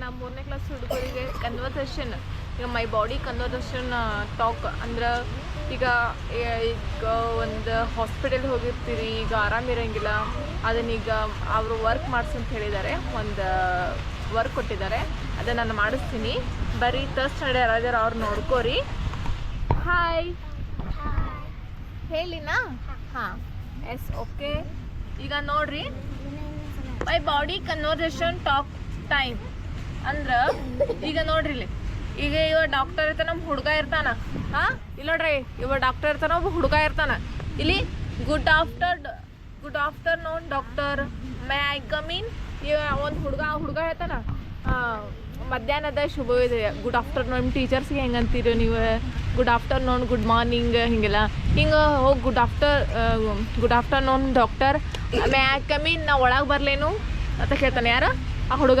ನಮ್ಮ ಮೂರನೇ ಕ್ಲಾಸ್ ಹುಡುಗರಿಗೆ ಕನ್ವರ್ಸೇಷನ್ ಈಗ ಮೈ ಬಾಡಿ ಕನ್ವರ್ಸೇಷನ್ ಟಾಕ್ ಅಂದ್ರೆ ಈಗ ಈಗ ಒಂದು ಹಾಸ್ಪಿಟಲ್ ಹೋಗಿರ್ತೀರಿ, ಈಗ ಆರಾಮಿರಂಗಿಲ್ಲ ಅದನ್ನೀಗ ಅವರು ವರ್ಕ್ ಮಾಡಿಸಂತ ಹೇಳಿದ್ದಾರೆ ಒಂದು ವರ್ಕ್ ಕೊಟ್ಟಿದ್ದಾರೆ ಅದನ್ನು ನಾನು ಮಾಡಿಸ್ತೀನಿ. ಬರೀ ತರ್ಸ್ ಸ್ಟ್ಯಾಂಡರ್ಡ್ ಯಾರಾದ್ರೂ ಅವ್ರು ನೋಡ್ಕೋರಿ. ಹಾಯ್ ಹೇಳಿನಾ? ಹಾಂ. ಎಸ್ ಓಕೆ ಈಗ ನೋಡ್ರಿ my body conversation talk time ಅಂದ್ರ, ಈಗ ನೋಡ್ರಿ ಇಲ್ಲಿ ಈಗ ಇವ ಡಾಕ್ಟರ್ ಇರ್ತಾನ ನಮ್ಮ ಹುಡುಗ ಇರ್ತಾನ. ಹಾ? ಇಲ್ಲ ನೋಡ್ರಿ, ಇವ ಡಾಕ್ಟರ್ ಇರ್ತಾನ, ಒಬ್ಬ ಹುಡುಗ ಇರ್ತಾನ. ಇಲ್ಲಿ good after good after afternoon doctor may I in ಇವ ಒಂದು ಹುಡುಗ ಹುಡುಗ ಹೇಳ್ತಾನ ಮಧ್ಯಾಹ್ನದ ಶುಭೋದಯ ಗುಡ್ ಆಫ್ಟರ್ನೂನ್ ಟೀಚರ್ಸ್ಗೆ ಹೆಂಗಂತೀರಿ ನೀವು? ಗುಡ್ ಆಫ್ಟರ್ನೂನ್ ಗುಡ್ ಮಾರ್ನಿಂಗ್ ಹಿಂಗೆಲ್ಲ. ಹಿಂಗೆ ಹೋಗಿ good after good afternoon doctor may I in ನಾ ಒಳಗೆ ಬರಲೇನು? ಅಂತ ಕೇಳ್ತಾನೆ, ಯಾರು? ಆ ಹುಡುಗ.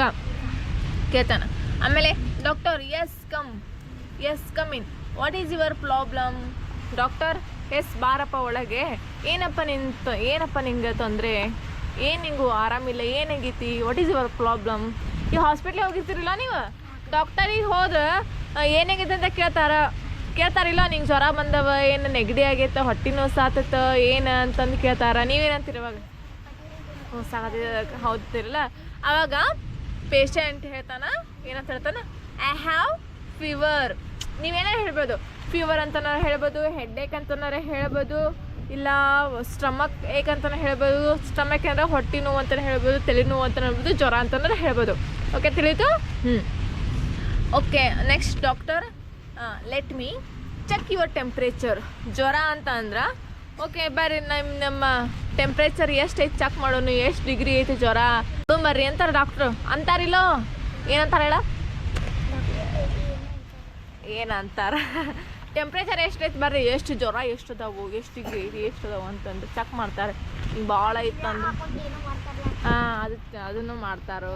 ಕೇಳ್ತಾನ ಆಮೇಲೆ doctor yes come yes come in. What is your problem doctor yes ಬಾರಪ್ಪ ಒಳಗೆ, ಏನಪ್ಪ ನಿಂತ ಏನಪ್ಪ ನಿಂಗೆ ತೊಂದರೆ? ಏನು ನಿಂಗು ಆರಾಮಿಲ್ಲ ಏನಾಗೈತಿ ವಾಟ್ ಈಸ್ ಯುವರ್ ಪ್ರಾಬ್ಲಮ್ ಈ ಹಾಸ್ಪಿಟ್ಲಿಗೆ ಹೋಗಿರ್ತೀರಿಲ್ಲ ನೀವು? ಡಾಕ್ಟರಿಗೆ ಹೋದ್ರೆ ಏನಾಗೈತೆ ಅಂತ ಕೇಳ್ತಾರ. ಕೇಳ್ತಾರಿಲ್ಲ ನಿಂಗೆ ಜ್ವರ ಬಂದವ, ಏನು ನೆಗಡಿ ಆಗೈತೆ, ಹೊಟ್ಟೆ ನೋವು ಸಾತತ್ತ ಏನು ಅಂತಂದು ಕೇಳ್ತಾರ. ನೀವೇನಂತೀರಿ ಇವಾಗ? ಹ್ಞೂ ಸಾಧ್ಯ ಹೌದಿರಲ್ಲ ಅವಾಗ ಪೇಷಂಟ್ ಹೇಳ್ತಾನ, ಏನಂತ ಹೇಳ್ತಾನ? ಐ ಹ್ಯಾವ್ ಫೀವರ್ ನೀವೇನೇ ಹೇಳ್ಬೋದು ಫೀವರ್ ಅಂತನಾರ ಹೇಳ್ಬೋದು ಹೆಡ್ಡೇಕ್ ಅಂತನಾರ ಹೇಳ್ಬೋದು, ಇಲ್ಲ ಸ್ಟಮಕ್ ಏಕ್ ಅಂತಾನೆ ಹೇಳ್ಬೋದು ಸ್ಟಮಕ್ ಅಂದ್ರೆ ಹೊಟ್ಟೆ ನೋವು ಅಂತಲೇ ಹೇಳ್ಬೋದು, ತಲೆ ನೋವು ಅಂತ ಹೇಳ್ಬೋದು, ಜ್ವರ ಅಂತಂದ್ರೆ ಹೇಳ್ಬೋದು. ಓಕೆ ತಿಳಿತು ಹ್ಞೂ okay next doctor let me check your temperature ಜ್ವರ ಅಂತ ಅಂದ್ರೆ ಓಕೆ ಬರ್ರಿ ನಮ್ಮ ನಮ್ಮ ಟೆಂಪ್ರೇಚರ್ ಎಷ್ಟು ಐತೆ ಚೆಕ್ ಮಾಡೋನು ಎಷ್ಟು ಡಿಗ್ರಿ ಐತೆ ಜ್ವರ? ನೋಡು ಬರ್ರಿ ಅಂತಾರೆ ಡಾಕ್ಟ್ರು ಅಂತಾರಿಲ್ಲೋ? ಏನಂತಾರೆ ಹೇಳ? ಏನಂತಾರ? ಟೆಂಪ್ರೇಚರ್ ಎಷ್ಟು ಐತೆ ಬರ್ರಿ? ಎಷ್ಟು ಜ್ವರ ಎಷ್ಟು ಅದಾವು ಎಷ್ಟು ಡಿಗ್ರಿ ಐತಿ ಎಷ್ಟು ಅದಾವು ಅಂತಂದು ಚೆಕ್ ಮಾಡ್ತಾರೆ. ಹಿಂಗೆ ಭಾಳ ಇತ್ತಂದು ಹಾಂ ಅದು ಅದನ್ನು ಮಾಡ್ತಾರೋ.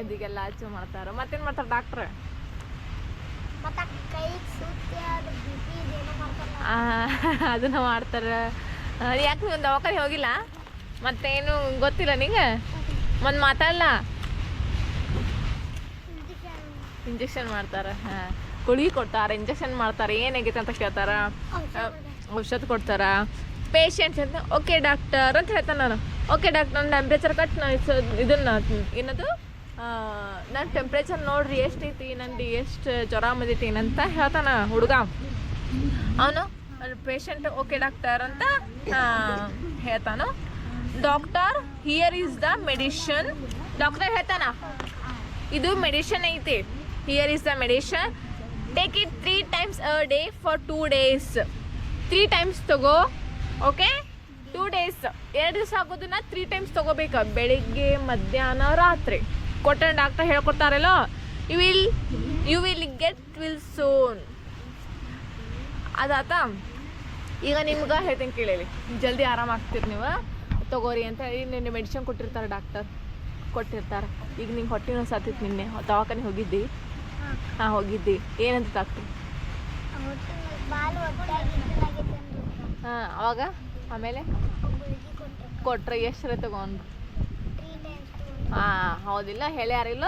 ಎದಿಗೆಲ್ಲ ಹಚ್ಚು ಮಾಡ್ತಾರೋ. ಮತ್ತೇನು ಮಾಡ್ತಾರೆ ಡಾಕ್ಟ್ರ್ ಅದನ್ನ ಮಾಡ್ತಾರೆ. ಯಾಕೆ ನೀವು ದವಾಖಾನೆ ಹೋಗಿಲ್ಲ? ಮತ್ತೇನು ಗೊತ್ತಿಲ್ಲ ನಿಂಗೆ? ಒಂದು ಮಾತಾಡಲ್ಲ ಇಂಜೆಕ್ಷನ್ ಮಾಡ್ತಾರೆ ಹಾಂ. ಗುಳಿಗೆ ಕೊಡ್ತಾರೆ ಇಂಜೆಕ್ಷನ್ ಮಾಡ್ತಾರೆ ಏನಾಗೈತೆ ಅಂತ ಕೇಳ್ತಾರೆ? ಔಷಧ ಕೊಡ್ತಾರ. ಪೇಷಂಟ್ಸ್ ಅಂತ ಓಕೆ ಡಾಕ್ಟರ್ ಅಂತ ಹೇಳ್ತಾನೆ ನಾನು. ಓಕೆ ಡಾಕ್ಟರ್ ನನ್ನ ಟೆಂಪ್ರೇಚರ್ ಕಟ್ ಇದನ್ನ ಏನದು? ನನ್ನ ಟೆಂಪ್ರೇಚರ್ ನೋಡ್ರಿ ಎಷ್ಟೈತಿ ನಂದು ಎಷ್ಟು ಜ್ವರ ಬಂದೈತಿ ಏನಂತ ಹೇಳ್ತಾನ ಹುಡುಗ. ಅವನು ಪೇಷಂಟ್ ಓಕೆ ಡಾಕ್ಟರ್ ಅಂತ ಹೇಳ್ತಾನ. Doctor here is the medicine doctor ಹೇಳ್ತಾನ? ಇದು ಮೆಡಿಷನ್ ಐತಿ. Here is the medicine take it three times a day for two days three times ತಗೋ ಓಕೆ ಟೂ ಡೇಸ್ ಎರಡು ದಿವಸ ಆಗೋದನ್ನ ತ್ರೀ ಟೈಮ್ಸ್ ತಗೋಬೇಕು. ಬೆಳಿಗ್ಗೆ, ಮಧ್ಯಾಹ್ನ, ರಾತ್ರಿ. ಕೊಟ್ಟ doctor ಹೇಳ್ಕೊಡ್ತಾರಲ್ಲ you will you will get well soon ಅದಾತ ಈಗ ನಿಮ್ಗೆ ಹೇಳ್ತೀನಿ ಕೇಳಿ ಜಲ್ದಿ ಆರಾಮಾಗ್ತೀರಿ ನೀವು. ತಗೋರಿ ಅಂತ ಹೇಳಿ ನಿನ್ನೆ ಮೆಡಿಸಿನ್ ಕೊಟ್ಟಿರ್ತಾರೆ ಡಾಕ್ಟರ್ ಕೊಟ್ಟಿರ್ತಾರೆ. ಈಗ ನಿಂಗೆ ಹೊಟ್ಟೆ ನೋವು ಸಾತಿತ್ತು ನಿನ್ನೆ. ದವಾಖಾನೆ ಹೋಗಿದ್ದಿ? ಹಾಂ, ಹೋಗಿದ್ದಿ. ಏನಂತ ಡಾಕ್ಟ್ರು ಹಾಂ, ಅವಾಗ? ಆಮೇಲೆ? ಕೊಟ್ರೆ, ಎಷ್ಟು ತಗೊಂಡು ಹಾಂ, ಹೌದಿಲ್ಲ, ಹೇಳ್ಯಾರಿಲ್ಲ.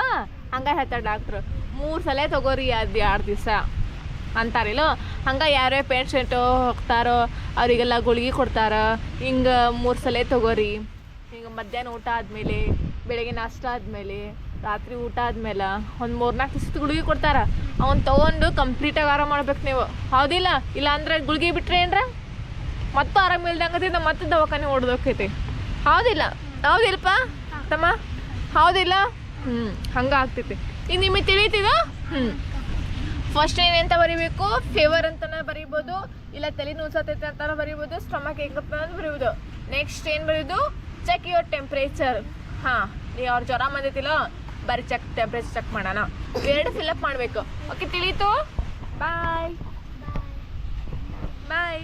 ಹಂಗ ಹೇಳ್ತಾರೆ ಡಾಕ್ಟ್ರು ಮೂರು ಸಲ ತಗೋರಿ ಅದು ಎರಡು ದಿವಸ. ಅಂತಾರಿಲ್ಲ. ಹಂಗೆ ಯಾರೇ ಪೇಷಂಟು ಹೋಗ್ತಾರೋ ಅವರಿಗೆಲ್ಲ ಗುಳಿಗೆ ಕೊಡ್ತಾರ. ಹಿಂಗೆ ಮೂರು ಸಲ ತಗೋರಿ. ಹಿಂಗೆ ಮಧ್ಯಾಹ್ನ ಊಟ ಆದಮೇಲೆ, ಬೆಳಗ್ಗೆ ನಾಷ್ಟ ಆದಮೇಲೆ, ರಾತ್ರಿ ಊಟ ಆದ್ಮೇಲೆ ಒಂದು ಮೂರ್ನಾಲ್ಕು ದಿವಸದ ಗುಳಿಗೆ ಕೊಡ್ತಾರ. ಅವ್ನು ತೊಗೊಂಡು ಕಂಪ್ಲೀಟಾಗಿ ಆರಾಮ ಮಾಡ್ಬೇಕು ನೀವು. ಹೌದಿಲ್ಲ? ಇಲ್ಲ ಅಂದ್ರೆ ಗುಳಿಗೆ ಬಿಟ್ರೆ ಏನ್ರ? ಮತ್ತೆ ಆರಾಮ ಇಲ್ದಂಗತಿಂದ ಮತ್ತೆ ದವಾಖಾನೆ ಓಡ್ದೋಕೈತಿ ಹೌದಿಲ್ಲ? ಹೌದಿಲ್ಲಪ್ಪ ತಮ್ಮ? ಹೌದಿಲ್ಲ? ಹ್ಞೂ ಹಂಗೆ ಆಗ್ತೈತಿ. ಈಗ ನಿಮಗೆ ತಿಳಿತಿದ? ಹ್ಞೂ ಫಸ್ಟ್ ಏನಂತ ಬರಿಬೇಕು? ಫೀವರ್ ಅಂತಾನೆ ಬರಿಬೋದು. ಇಲ್ಲ, ತಲೆ ನೋಸತೈತೆ ಅಂತಾನೆ ಬರಿಬೋದು. ಸ್ಟಮಕ್ ಅಂತ ಬರೀಬೋದು. ನೆಕ್ಸ್ಟ್ ಏನು ಬರೀದು ಚೆಕ್ ಯುವರ್ ಟೆಂಪ್ರೇಚರ್ ಹಾಂ, ನೀ ಅವ್ರು ಜ್ವರ ಬಂದೈತಿಲ್ಲ ಬರೀ ಚೆಕ್ ಟೆಂಪ್ರೇಚರ್ ಚೆಕ್ ಮಾಡೋಣ. ಎರಡು ಫಿಲಪ್ ಮಾಡಬೇಕು. ಓಕೆ ತಿಳಿತು? ಬಾಯ್ ಬಾಯ್